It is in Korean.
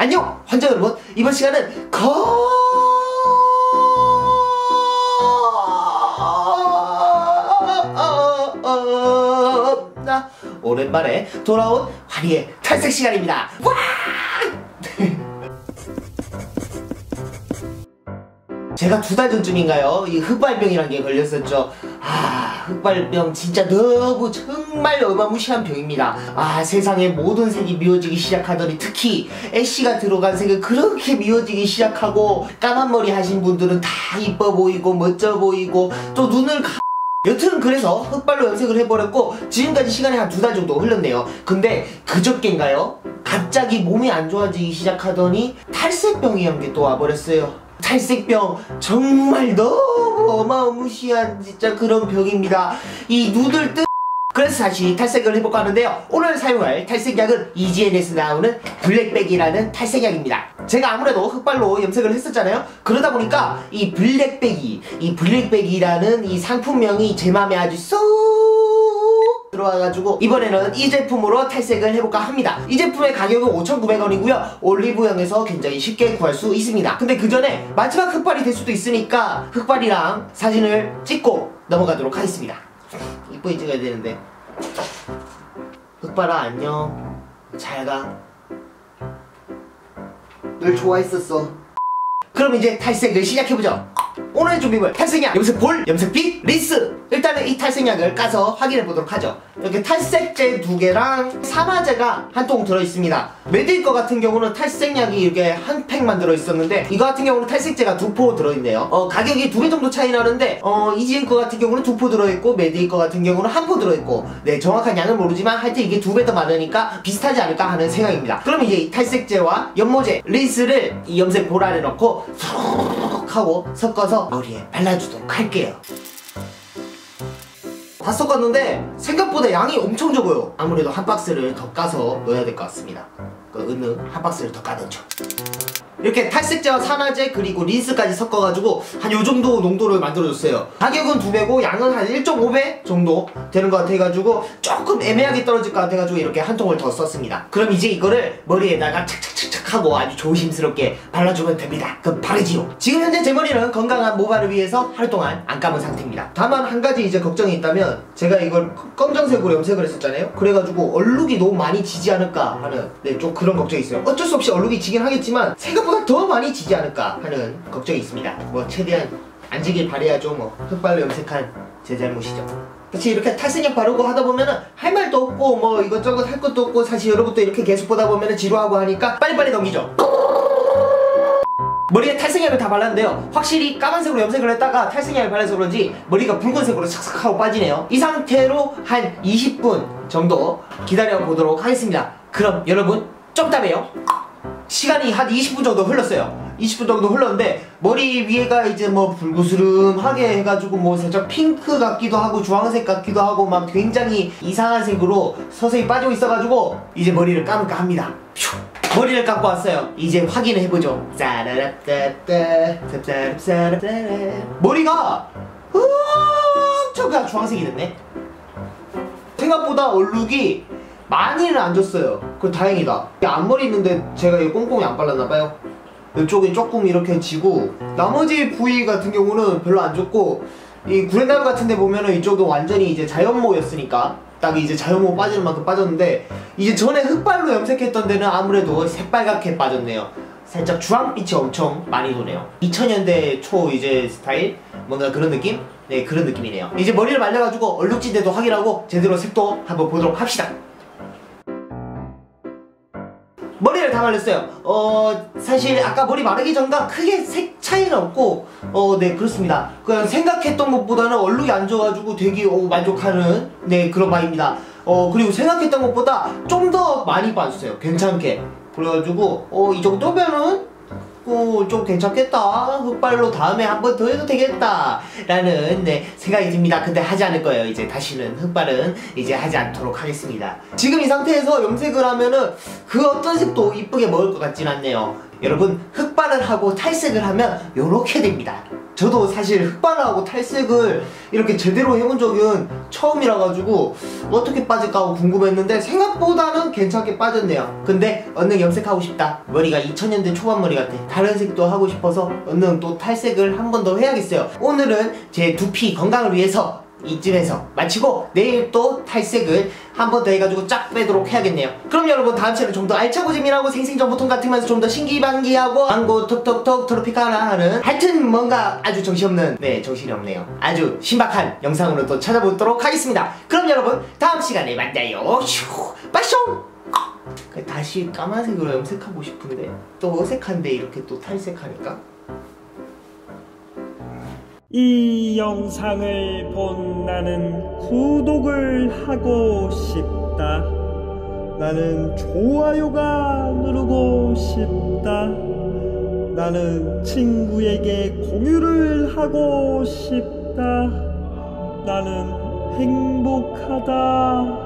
안녕 환자 여러분 이번 시간은 겁나 오랜만에 돌아온 환희의 탈색 시간입니다 와! 제가 두 달 전쯤인가요? 이 흑발병이란 게 걸렸었죠. 아, 흑발병 진짜 너무 정말 어마무시한 병입니다. 아, 세상의 모든 색이 미워지기 시작하더니 특히 애쉬가 들어간 색은 그렇게 미워지기 시작하고 까만 머리 하신 분들은 다 이뻐 보이고 멋져 보이고 또 눈을 가... 여튼 그래서 흑발로 염색을 해버렸고 지금까지 시간이 한 두 달 정도 흘렀네요. 근데 그저께인가요? 갑자기 몸이 안 좋아지기 시작하더니 탈색병이 한 게 또 와버렸어요. 탈색병 정말 너무 어마무시한 진짜 그런 병입니다. 이 누들 뜻 그래서 다시 탈색을 해볼까 하는데요. 오늘 사용할 탈색약은 EGN에서 나오는 블랙백이라는 탈색약입니다. 제가 아무래도 흑발로 염색을 했었잖아요. 그러다 보니까 이 블랙백이, 이 블랙백이라는 이 상품명이 제 맘에 아주 쏙 들어와가지고 이번에는 이 제품으로 탈색을 해볼까 합니다. 이 제품의 가격은 5,900원이고요. 올리브영에서 굉장히 쉽게 구할 수 있습니다. 근데 그 전에 마지막 흑발이 될 수도 있으니까 흑발이랑 사진을 찍고 넘어가도록 하겠습게 이쁘게 찍어야 되는데 흑발아 안녕 잘가 늘 좋아했었어 그럼 이제 탈색을 시작해보죠 오늘 준비물 탈색약, 염색볼, 염색빗, 린스. 일단은 이 탈색약을 까서 확인해 보도록 하죠. 이렇게 탈색제 두 개랑 산화제가 한 통 들어있습니다. 메딜 거 같은 경우는 탈색약이 이렇게 한 팩만 들어있었는데 이거 같은 경우는 탈색제가 두 포 들어있네요. 어 가격이 두배 정도 차이 나는데 어 이지은 거 같은 경우는 두 포 들어있고 메딜 거 같은 경우는 한 포 들어있고. 네 정확한 양은 모르지만 하여튼 이게 두 배 더 많으니까 비슷하지 않을까 하는 생각입니다. 그럼 이제 이 탈색제와 연모제, 린스를 이 염색볼 안에 넣고 쏙 하고 섞어서 머리에 발라주도록 할게요. 다 섞었는데 생각보다 양이 엄청 적어요. 아무래도 한 박스를 더 까서 넣어야 될 것 같습니다. 그 은느 한 박스를 더 까놓죠 이렇게 탈색제와 산화제 그리고 린스까지 섞어가지고 한 요정도 농도를 만들어줬어요. 가격은 2배고 양은 한 1.5배 정도 되는 것 같아가지고 조금 애매하게 떨어질 것 같아가지고 이렇게 한 통을 더 썼습니다. 그럼 이제 이거를 머리에다가 착착착착 하고 아주 조심스럽게 발라주면 됩니다. 그럼 바르지요. 지금 현재 제 머리는 건강한 모발을 위해서 하루 동안 안 감은 상태입니다. 다만 한 가지 이제 걱정이 있다면 제가 이걸 검정색으로 염색을 했었잖아요. 그래가지고 얼룩이 너무 많이 지지 않을까 하는 네, 좀 그런 걱정이 있어요. 어쩔 수 없이 얼룩이 지긴 하겠지만 생각보다 생각보다 더 많이 지지 않을까 하는 걱정이 있습니다. 뭐 최대한 안 지길 바래야죠. 뭐 흑발로 염색한 제 잘못이죠. 그치 이렇게 탈색약 바르고 하다 보면은 할 말도 없고 뭐 이것저것 할 것도 없고 사실 여러분도 이렇게 계속 보다 보면은 지루하고 하니까 빨리빨리 넘기죠. 머리에 탈색약을 다 발랐는데요. 확실히 까만색으로 염색을 했다가 탈색약을 발라서 그런지 머리가 붉은색으로 싹싹 하고 빠지네요. 이 상태로 한 20분 정도 기다려 보도록 하겠습니다. 그럼 여러분 좀 이따 봬요 시간이 한 20분 정도 흘렀어요. 20분 정도 흘렀는데 머리 위에가 이제 뭐 불구스름하게 해가지고 뭐 살짝 핑크 같기도 하고 주황색 같기도 하고 막 굉장히 이상한 색으로 서서히 빠지고 있어가지고 이제 머리를 감을까 합니다. 휴. 머리를 감고 왔어요. 이제 확인을 해보죠. 머리가 엄청 주황색이 됐네. 생각보다 얼룩이 많이는 안 줬어요. 그 다행이다. 앞머리 있는데 제가 이 꼼꼼히 안 발랐나봐요. 이쪽이 조금 이렇게 지고 나머지 부위 같은 경우는 별로 안 줬고 이 구레나루 같은 데 보면은 이쪽은 완전히 이제 자연모였으니까 딱 이제 자연모 빠지는 만큼 빠졌는데 이제 전에 흑발로 염색했던 데는 아무래도 새빨갛게 빠졌네요. 살짝 주황빛이 엄청 많이 도네요. 2000년대 초 이제 스타일? 뭔가 그런 느낌? 네 그런 느낌이네요. 이제 머리를 말려가지고 얼룩진데도 확인하고 제대로 색도 한번 보도록 합시다 다 말렸어요. 어 사실 아까 머리 마르기 전과 크게 색 차이는 없고 어 네 그렇습니다. 그냥 생각했던 것보다는 얼룩이 안 져가지고 되게 어, 만족하는 네 그런 바입니다. 어 그리고 생각했던 것보다 좀 더 많이 빠졌어요. 괜찮게. 그래가지고 어 이 정도면은 어, 좀 괜찮겠다. 흑발로 다음에 한 번 더 해도 되겠다. 라는 네, 생각이 듭니다. 근데 하지 않을 거예요. 이제 다시는 흑발은 이제 하지 않도록 하겠습니다. 지금 이 상태에서 염색을 하면은 그 어떤 색도 이쁘게 먹을 것 같진 않네요. 여러분 흑발을 하고 탈색을 하면 이렇게 됩니다. 저도 사실 흑발하고 탈색을 이렇게 제대로 해본 적은 처음이라 가지고 어떻게 빠질까 하고 궁금했는데 생각보다는 괜찮게 빠졌네요. 근데 얼른 염색하고 싶다. 머리가 2000년대 초반 머리 같아. 다른 색도 하고 싶어서 얼른 또 탈색을 한 번 더 해야겠어요. 오늘은 제 두피 건강을 위해서 이쯤에서 마치고 내일 또 탈색을 한 번 더 해가지고 쫙 빼도록 해야겠네요. 그럼 여러분 다음 시간에 좀 더 알차고 재미나고 생생정보통 같으면서 좀 더 신기반기하고 광고 톡톡톡 트로피카나 하는 하여튼 뭔가 아주 정신없는 네 정신이 없네요. 아주 신박한 영상으로 또 찾아보도록 하겠습니다. 그럼 여러분 다음 시간에 만나요. 슈 빠숑! 다시 까만색으로 염색하고 싶은데 또 어색한데 이렇게 또 탈색하니까 이 영상을 본 나는 구독을 하고 싶다. 나는 좋아요가 누르고 싶다. 나는 친구에게 공유를 하고 싶다. 나는 행복하다.